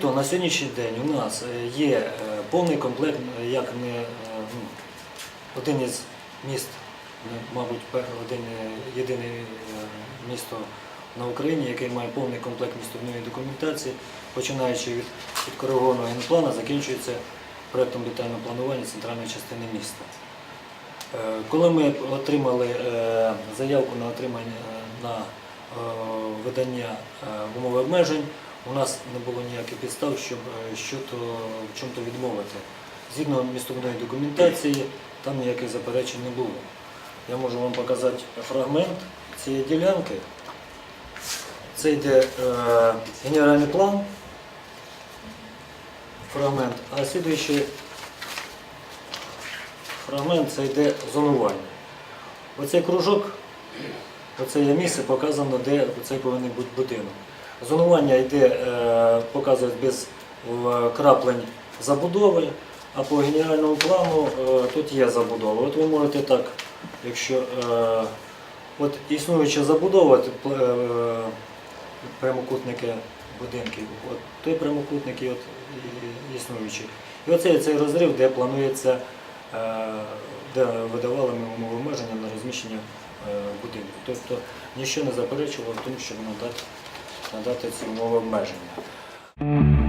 То на сьогоднішній день у нас е, є е, повний комплект, е, як е, ну, один із міст, ну, мабуть, один єдине місто на Україні, яке має повний комплект містобудівної документації, починаючи від, від коригованого генплана, закінчується проєктом детального планування центральної частини міста. Коли ми отримали заявку на отримання на е, видання е, умови обмежень, у нас не було ніяких підстав, щоб е, в чому-то відмовити. Згідно містобудівної документації, там ніяких заперечень не було. Я можу вам показати фрагмент цієї ділянки. Це йде генеральний план, фрагмент, а слідуючий фрагмент це йде зонування. Оцей кружок, оце є місце, показано, де цей повинен бути будинок. Зонування йде, е, показують без е, краплень забудови, а по генеральному плану е, тут є забудова. От ви можете так, якщо от існуюча забудова, прямокутники будинків, от той прямокутник і от існуючий. І оцей цей розрив, де планується, де видавали ми умови обмеження на розміщення будинку. Тобто нічого не заперечувало в тому, щоб надати, надати ці умови обмеження.